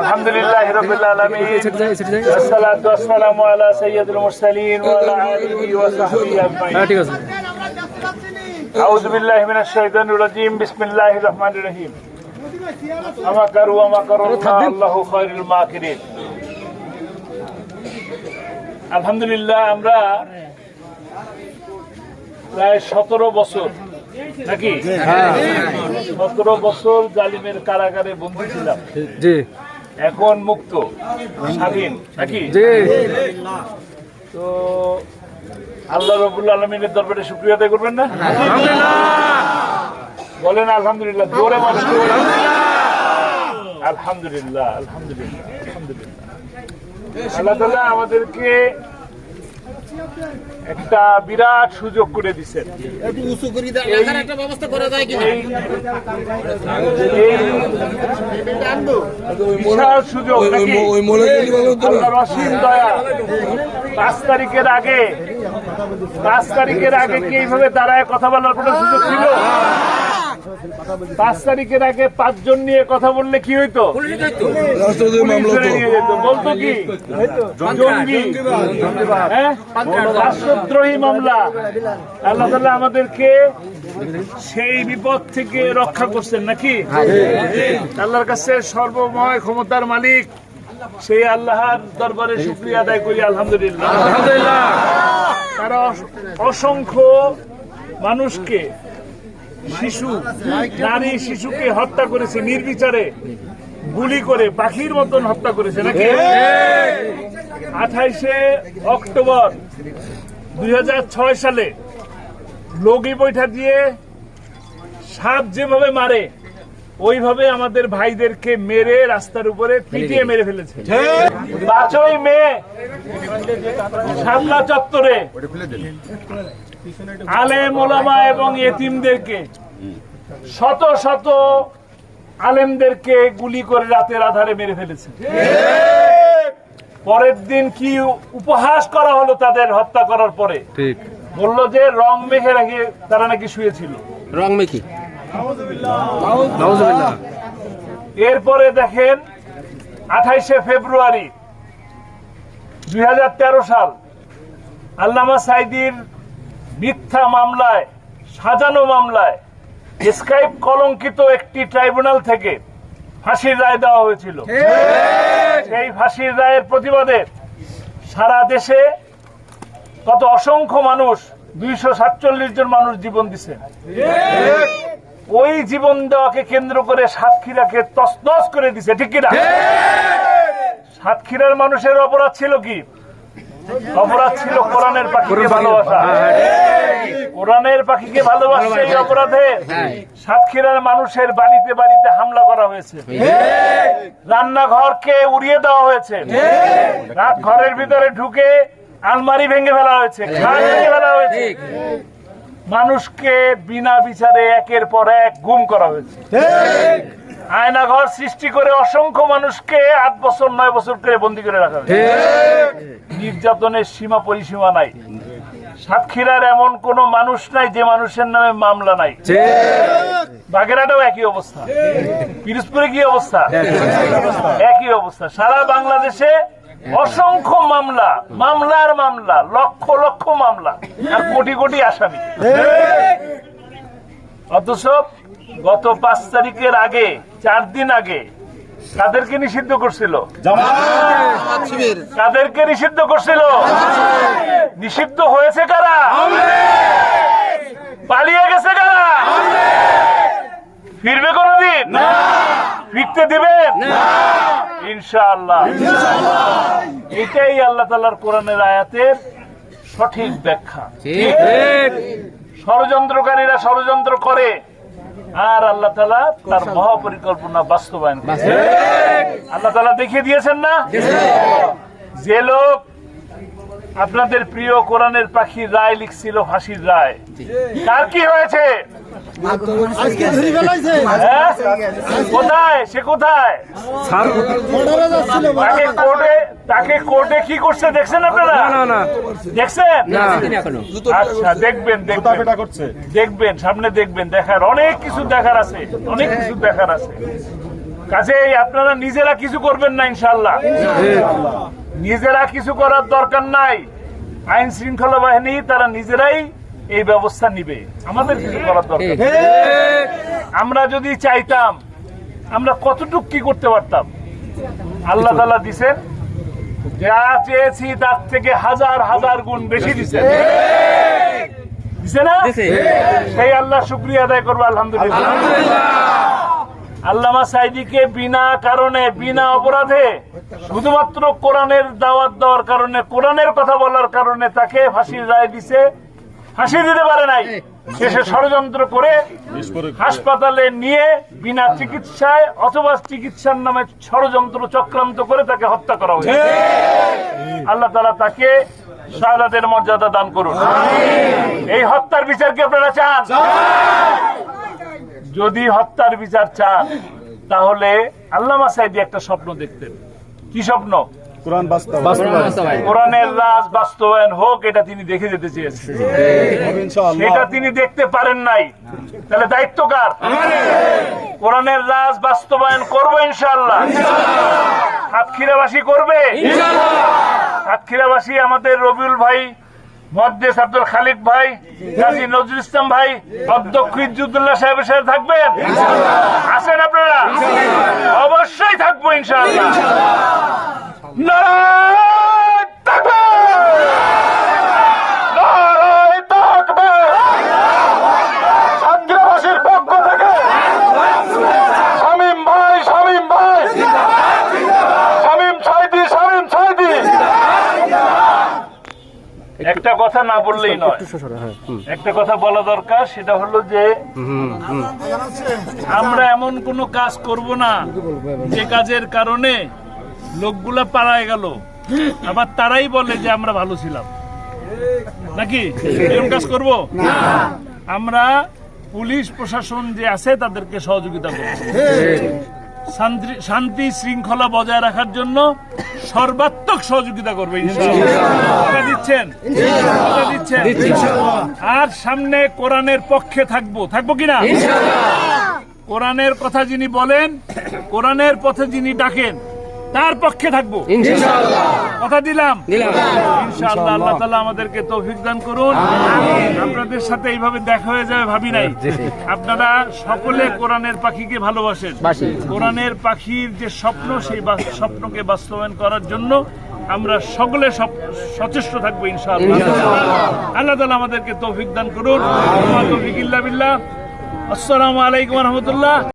আলহামদুলিল্লাহ আলা সৈয়দুল মুরসালিন ওয়ালা আলিহি ওয়া সাহবিহি আজমাইন। হ্যাঁ, ঠিক আছে। আউযু বিল্লাহি মিনাশ শাইতানির বিসমিল্লাহির রহমানির রহিম। আমা কারু আমা কারু আল্লাহু খায়রুল মাকিরিন। আলহামদুলিল্লাহ আমরা প্রায় সতেরো বছর নাকি? হ্যাঁ। সতেরো বছর জালিমের কারাগারে বন্দী ছিলাম। জি। এখন মুক্ত স্বাধীন নাকি? তো আল্লাহ রবুল আলমিনের দরবারে শুক্রিয়া আদায় করবেন না? বলেন আলহামদুলিল্লাহ জোরে মানুষ আলহামদুলিল্লাহ আলহামদুলিল্লাহ আলহামদুলিল্লাহ। আল্লাহ আমাদেরকে একটা বিরাট সুযোগ করে দিচ্ছেন বিশাল সুযোগ দয়া। পাঁচ তারিখের আগে পাঁচ তারিখের আগে কি এইভাবে দাঁড়ায় কথা বলার কোনো সুযোগ ছিল? পাঁচ তারিখের আগে পাঁচজন নিয়ে কথা বললে কি হইতো। বলতো কি? জঙ্গি। হ্যাঁ? রাষ্ট্রদ্রোহী মামলা। আল্লাহ তাআলা আমাদেরকে সেই বিপদ থেকে রক্ষা করছেন নাকি? আল্লাহর কাছে সর্বময় ক্ষমতার মালিক। সেই আল্লাহর দরবারে শুক্রিয়া আদায় করি আলহামদুলিল্লাহ। তারা অস- অসংখ্য মানুষকে শিশু নারী শিশুকে হত্যা করেছে নির্বিচারে গুলি করে পাখির মতন হত্যা করেছে নাকি? আঠাইশে অক্টোবর দুই ছয় সালে লগি বৈঠা দিয়ে সাপ যেভাবে মারে ওইভাবে আমাদের ভাইদেরকে মেরে রাস্তার উপরে পিটিয়ে মেরে ফেলেছে। পাঁচই মে শাপলা চত্বরে আলেম ওলামা এবং এতিমদেরকে শত শত আলেমদেরকে গুলি করে রাতের আধারে মেরে ফেলেছে। পরের দিন কি উপহাস করা হলো তাদের হত্যা করার পরে? বলল যে রং মেখে রেখে তারা নাকি শুয়েছিল। রং নাউজুবিল্লাহ। এরপরে দেখেন আঠাইশে ফেব্রুয়ারি দুই হাজার তেরো সাল আল্লামা সাইদির মিথ্যা মামলায় সাজানো মামলায় স্কাইপ কলঙ্কিত একটি ট্রাইব্যুনাল থেকে ফাঁসির রায় দেওয়া হয়েছিল। সেই ফাঁসির রায়ের প্রতিবাদে সারা দেশে কত অসংখ্য মানুষ দুইশো সাতচল্লিশ জন মানুষ জীবন দিছে। ওই জীবন দেওয়াকে কেন্দ্র করে সাতক্ষীরাকে তসনস করে দিছে ঠিক কিনা? সাতক্ষীরার মানুষের অপরাধ ছিল কি? অপরাধ ছিল কোরআনের পাখিকে ভালোবাসা। কোরআনের পাখিকে ভালোবাসা এই অপরাধে সাতক্ষীরার মানুষের বাড়িতে বাড়িতে হামলা করা হয়েছে। রান্নাঘরকে উড়িয়ে দেওয়া হয়েছে। রাত ঘরের ভিতরে ঢুকে আলমারি ভেঙে ফেলা হয়েছে খাট ভেঙে ফেলা হয়েছে। মানুষকে বিনা বিচারে একের পর এক গুম করা হয়েছে। আয়নাঘর সৃষ্টি করে অসংখ্য মানুষকে আট বছর নয় বছর করে বন্দি করে রাখা হয়েছে। নির্যাতনের সীমা পরিসীমা নাই। সাতক্ষীরার এমন কোন মানুষ নাই যে মানুষের নামে মামলা নাই। বাগেরহাটেও একই অবস্থা। পিরোজপুরে কি অবস্থা? একই অবস্থা। সারা বাংলাদেশে অসংখ্য মামলা মামলার মামলা লক্ষ লক্ষ মামলা আর কোটি কোটি আসামি। অথচ গত পাঁচ তারিখের আগে চার দিন আগে কাদেরকে নিষিদ্ধ করছিল। কাদেরকে নিষিদ্ধ করছিল। নিষিদ্ধ হয়েছে কারা? পালিয়ে গেছে কারা? ফিরবে কোনদিন? ফিরতে দিবেন? ইনশাআল্লাহ। এটাই আল্লাহ তালার কোরআনের আয়াতের সঠিক ব্যাখ্যা। ষড়যন্ত্রকারীরা ষড়যন্ত্র করে। আর আল্লাহ তালা তার মহাপরিকল্পনা বাস্তবায়ন করেছে আল্লাহ তালা দেখিয়ে দিয়েছেন না? যে লোক আপনাদের প্রিয় কোরআনের পাখির রায় লিখছিল ফাঁসির রায়। তার কি হয়েছে? আজকে ধরে ফেলাইছে হ্যাঁ? কোথায়? সে কোথায়? স্যার বর্ডারে যাচ্ছিল তাকে কোর্টে তাকে কোর্টে কি করছে দেখছেন আপনারা না না না। দেখছেন? না। আচ্ছা দেখবেন দেখবেন। দেখবেন সামনে দেখবেন দেখার। অনেক কিছু দেখার আছে। অনেক কিছু দেখার আছে। কাজেই আপনারা নিজেরা কিছু করবেন না ইনশাল্লাহ নিজেরা কিছু করার দরকার নাই। আইন শৃঙ্খলা বাহিনী তারা নিজেরাই এই ব্যবস্থা নিবে। আমাদের কিছু করার দরকার। আমরা যদি চাইতাম আমরা কতটুক কি করতে পারতাম? আল্লাহ তালা দিছেন যা চেয়েছি তার থেকে হাজার হাজার গুণ বেশি না? সেই আল্লাহ শুক্রিয়া আদায় করব আলহামদুলিল্লাহ। আল্লামা সাইদিকে বিনা কারণে বিনা অপরাধে শুধুমাত্র কোরআনের দাওয়াত দেওয়ার কারণে কোরআনের কথা বলার কারণে তাকে ফাঁসির রায় দিছে। ফাঁসি দিতে পারে নাই। শেষে ষড়যন্ত্র করে হাসপাতালে নিয়ে বিনা চিকিৎসায় অথবা চিকিৎসার নামে ষড়যন্ত্র চক্রান্ত করে তাকে হত্যা করা হয়েছে। আল্লাহ তালা তাকে শাহাদাতের মর্যাদা দান করুন। এই হত্যার বিচার কি আপনারা চান? যদি হত্যার বিচার চান তাহলে আল্লামা সাইদি একটা স্বপ্ন দেখতেন। কি স্বপ্ন? কোরআন কোরআনের রাজ বাস্তবায়ন হোক এটা তিনি দেখে যেতে চেয়েছেন। ইনশাআল্লাহ। সেটা তিনি দেখতে পারেন নাই। তাহলে দায়িত্ব কার? কোরআনের রাজ বাস্তবায়ন করব ইনশাআল্লাহ। সাতক্ষীরাবাসী করবে? সাতক্ষীরাবাসী আমাদের রবিউল ভাই মদ্দেস আব্দুল খালিক ভাই কাজী নজরুল ইসলাম ভাই অধ্যক্ষ ইজ্জুদ্দুল্লাহ সাহেবের সাথে থাকবেন? আছেন আপনারা? অবশ্যই থাকব ইনশাআল্লাহ। একটা কথা না বললেই নয়। একটা কথা বলা দরকার সেটা হলো যে আমরা এমন কোনো কাজ করব না যে কাজের কারণে লোকগুলা পালায় গেল। আবার তারাই বলে যে আমরা ভালো ছিলাম। নাকি? এরকম কাজ করব? আমরা পুলিশ প্রশাসন যে আছে তাদেরকে সহযোগিতা করব। শান্তি- শৃঙ্খলা বজায় রাখার জন্য সর্বাত্মক সহযোগিতা করবে দিচ্ছেন? দিচ্ছেন? আর সামনে কোরআনের পক্ষে থাকব। থাকব কিনা? কোরআনের কথা যিনি বলেন কোরআনের পথে যিনি ডাকেন তার পক্ষে থাকব। কথা দিলাম। ইনশাআল্লাহ আল্লাহ তাআলা আমাদেরকে তৌফিক দান করুন। আপনাদের সাথে এইভাবে দেখা হয়ে যাবে ভাবি নাই। আপনারা সকলে কোরআনের পাখিকে ভালোবাসেন। কোরআনের পাখির যে স্বপ্ন সেই বা- স্বপ্নকে বাস্তবায়ন করার জন্য আমরা সকলে সব- সচেষ্ট থাকব ইনশাআল্লাহ। আল্লাহ তাআলা আমাদেরকে তৌফিক দান করুন। তৌফিক ইল্লা বিল্লাহ। আসসালামু আলাইকুম রহমতুল্লাহ।